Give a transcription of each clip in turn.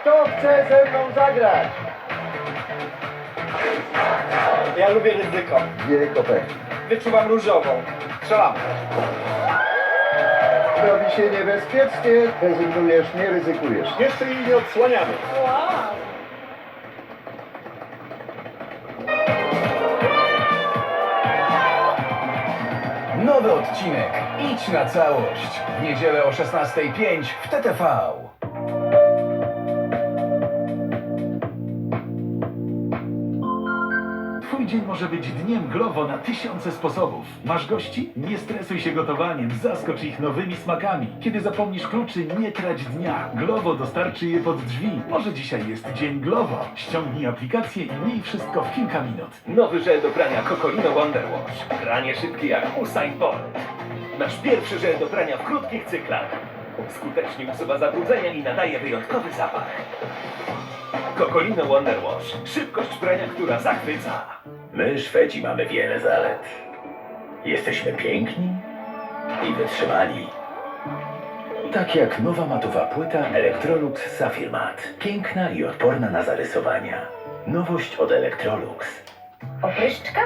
Kto chce ze mną zagrać? Ja lubię ryzyko. Dwie kopek. Wyczuwam różową. Strzelam. Robi się niebezpiecznie. Rezygnujesz, nie ryzykujesz. Jeszcze jej nie odsłaniamy. Nowy odcinek. Idź na całość. W niedzielę o 16.05 w TTV. Twój dzień może być dniem Glovo na tysiące sposobów. Masz gości? Nie stresuj się gotowaniem, zaskocz ich nowymi smakami. Kiedy zapomnisz kluczy, nie trać dnia. Glovo dostarczy je pod drzwi. Może dzisiaj jest dzień Glovo. Ściągnij aplikację i miej wszystko w kilka minut. Nowy żel do prania Cocolino Wonder Wash. Pranie szybkie jak Usain Bolt. Nasz pierwszy żel do prania w krótkich cyklach. Skutecznie usuwa zabrudzenia i nadaje wyjątkowy zapach. Cocolino Wonder Wash. Szybkość prania, która zachwyca. My, Szwedzi, mamy wiele zalet. Jesteśmy piękni i wytrzymali. Tak jak nowa matowa płyta Electrolux Sapphire Matte. Piękna i odporna na zarysowania. Nowość od Electrolux. Opryszczka?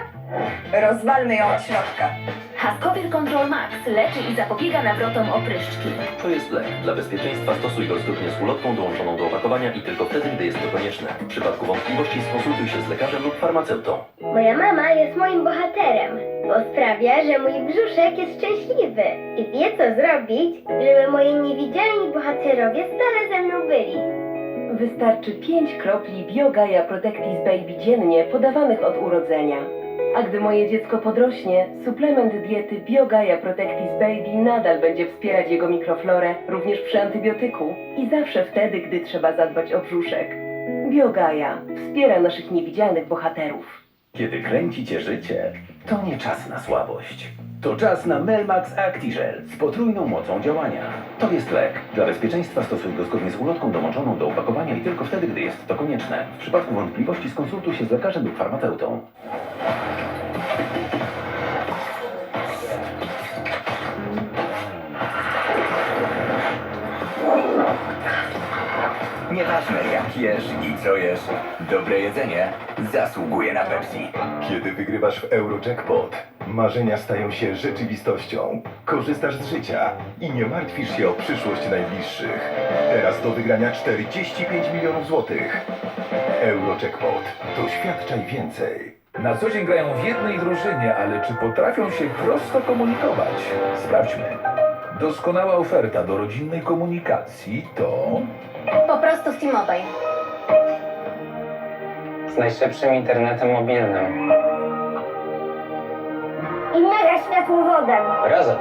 Rozwalmy ją od środka. Haskover Control Max leczy i zapobiega nawrotom opryszczki. To jest lek. Dla bezpieczeństwa stosuj go zgodnie z ulotką dołączoną do opakowania i tylko wtedy, gdy jest to konieczne. W przypadku wątpliwości skonsultuj się z lekarzem lub farmaceutą. Moja mama jest moim bohaterem, bo sprawia, że mój brzuszek jest szczęśliwy i wie co zrobić, żeby moi niewidzialni bohaterowie stale ze mną byli. Wystarczy 5 kropli Biogaia Protectis Baby dziennie podawanych od urodzenia. A gdy moje dziecko podrośnie, suplement diety Biogaia Protectis Baby nadal będzie wspierać jego mikroflorę, również przy antybiotyku i zawsze wtedy, gdy trzeba zadbać o brzuszek. Biogaia wspiera naszych niewidzialnych bohaterów. Kiedy kręci cię życie, to nie czas na słabość. To czas na Melmax Actigel z potrójną mocą działania. To jest lek. Dla bezpieczeństwa stosuj go zgodnie z ulotką dołączoną do opakowania i tylko wtedy, gdy jest to konieczne. W przypadku wątpliwości skonsultuj się z lekarzem lub farmaceutą. Nieważne jak jesz i co jesz, dobre jedzenie zasługuje na Pepsi. Kiedy wygrywasz w Eurojackpot, marzenia stają się rzeczywistością. Korzystasz z życia i nie martwisz się o przyszłość najbliższych. Teraz do wygrania 45 milionów złotych. Eurojackpot. Doświadczaj więcej. Na co dzień grają w jednej drużynie, ale czy potrafią się prosto komunikować? Sprawdźmy. Doskonała oferta do rodzinnej komunikacji to... Po prostu z T-Mobile. Z najszybszym internetem mobilnym. I mega światłowodem. Razem.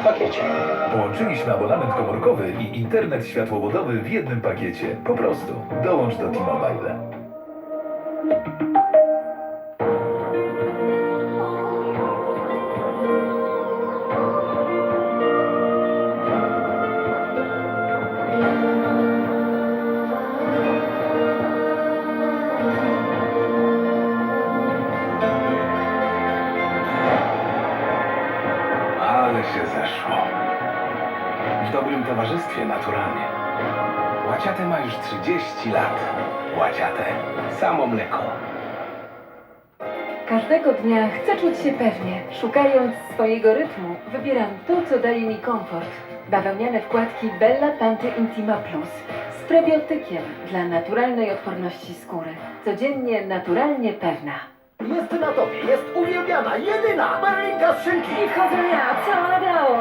W pakiecie. Połączyliśmy abonament komórkowy i internet światłowodowy w jednym pakiecie. Po prostu dołącz do T-Mobile. W dobrym towarzystwie naturalnie. Łaciate ma już 30 lat. Łaciate. Samo mleko. Każdego dnia chcę czuć się pewnie. Szukając swojego rytmu, wybieram to, co daje mi komfort. Bawełniane wkładki Bella Panty Intima Plus z prebiotykiem dla naturalnej odporności skóry. Codziennie naturalnie pewna. Jest na tobie, jest uwielbiana, jedyna Maryjka z szynki. I wchodzę ja, cała na biało.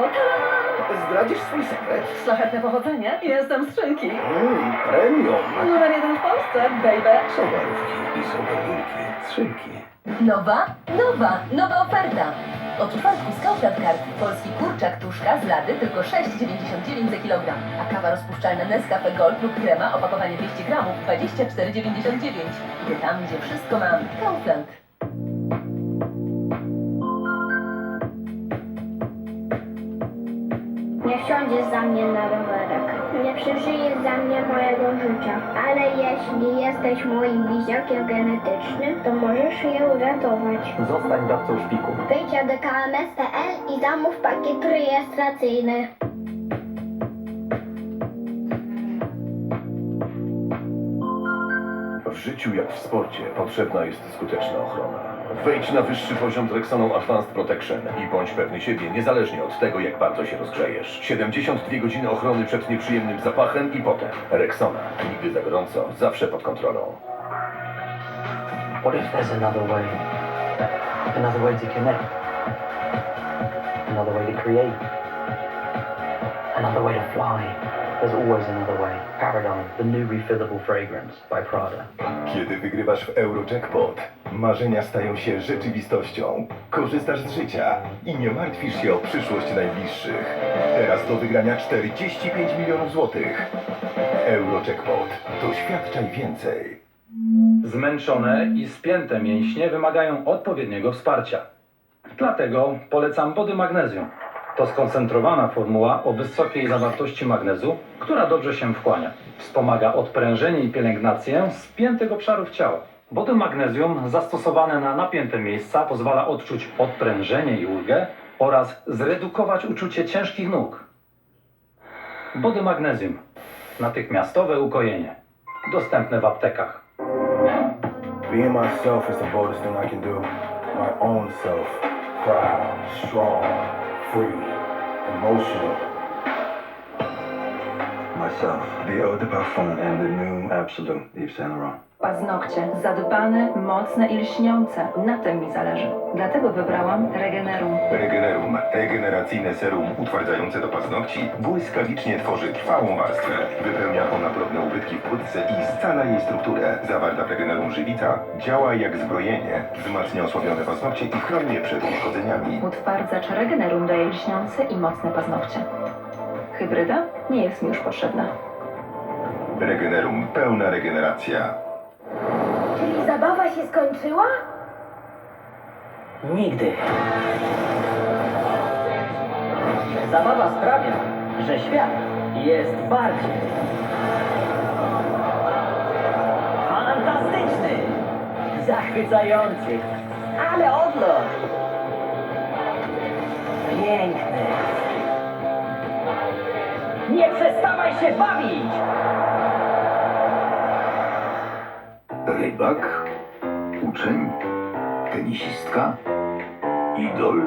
Zdradzisz swój sekret? Szlachetne pochodzenie, jestem z Szynki. Mmm, premium. Numer jeden w Polsce, baby. Są barówki i są barwinki. Skrzynki. Nowa, nowa, nowa oferta. Od czwartku z Kaufland Card. Polski kurczak tuszka z lady tylko 6,99 za kilogram. A kawa rozpuszczalna Nescafe Gold lub krema opakowanie 200 gramów 24,99. Idę tam, gdzie wszystko mam. Kaufland. Nie wsiądziesz za mnie na rowerek. nie przeżyje za mnie mojego życia. Ale jeśli jesteś moim bliźniakiem genetycznym, to możesz je uratować. Zostań dawcą szpiku. Wejdź do KMS.pl i zamów pakiet rejestracyjny. W życiu jak w sporcie potrzebna jest skuteczna ochrona. Wejdź na wyższy poziom z Rexoną Advanced Protection i bądź pewny siebie niezależnie od tego, jak bardzo się rozgrzejesz. 72 godziny ochrony przed nieprzyjemnym zapachem i potem. Rexona. Nigdy za gorąco, zawsze pod kontrolą. What if there's another way? Another way to connect? Another way to create? Another way to fly? There's always another way. Paradigm, the new refillable fragrance by Prada. Kiedy wygrywasz w Eurojackpot, marzenia stają się rzeczywistością. Korzystasz z życia i nie martwisz się o przyszłość najbliższych. Teraz do wygrania 45 milionów złotych. Eurojackpot. Doświadczaj więcej. Zmęczone i spięte mięśnie wymagają odpowiedniego wsparcia. Dlatego polecam wody magnezjum. To skoncentrowana formuła o wysokiej zawartości magnezu, która dobrze się wchłania. Wspomaga odprężenie i pielęgnację spiętych obszarów ciała. Wody magnezjum zastosowane na napięte miejsca pozwala odczuć odprężenie i ulgę oraz zredukować uczucie ciężkich nóg. Wody magnezjum. Natychmiastowe ukojenie. Dostępne w aptekach. Being myself is the boldest thing I can do. My own self. Proud, strong, free, emotional. Myself. The eau de parfum and the new Absolute Yves Saint Laurent. Paznokcie zadbane, mocne i lśniące. Na tym mi zależy. Dlatego wybrałam Regenerum. Regenerum. Regeneracyjne serum utwardzające do paznokci błyskawicznie tworzy trwałą warstwę. Wypełnia ona drobne ubytki w płytce i scala jej strukturę. Zawarta w Regenerum żywica działa jak zbrojenie. Wzmacnia osłabione paznokcie i chroni je przed uszkodzeniami. Utwardzacz Regenerum daje lśniące i mocne paznokcie. Hybryda nie jest mi już potrzebna. Regenerum. Pełna regeneracja. Czyli zabawa się skończyła? Nigdy. Zabawa sprawia, że świat jest bardziej fantastyczny, zachwycający, ale odlot piękny. Nie przestawaj się bawić! Rybak, uczeń, tenisistka, idol,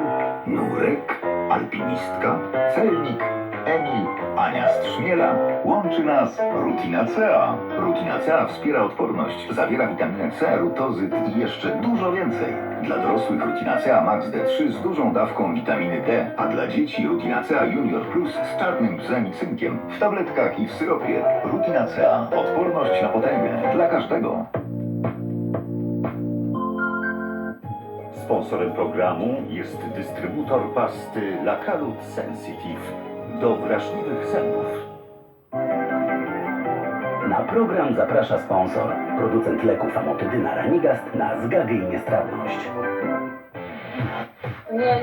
nurek, alpinistka, celnik, Emil, Ania Strzmiela. Łączy nas Rutina CA. Rutina CA wspiera odporność, zawiera witaminę C, rutozyt i jeszcze dużo więcej. Dla dorosłych Rutina CA Max D3 z dużą dawką witaminy D, a dla dzieci Rutina CA Junior Plus z czarnym bzem i cynkiem w tabletkach i w syropie. Rutina CA. Odporność na potęgę dla każdego. Sponsorem programu jest dystrybutor pasty Lakalut Sensitive do wrażliwych zębów. Na program zaprasza sponsor, producent leków amotydyna Ranigast na zgagę i niestrawność. Nie,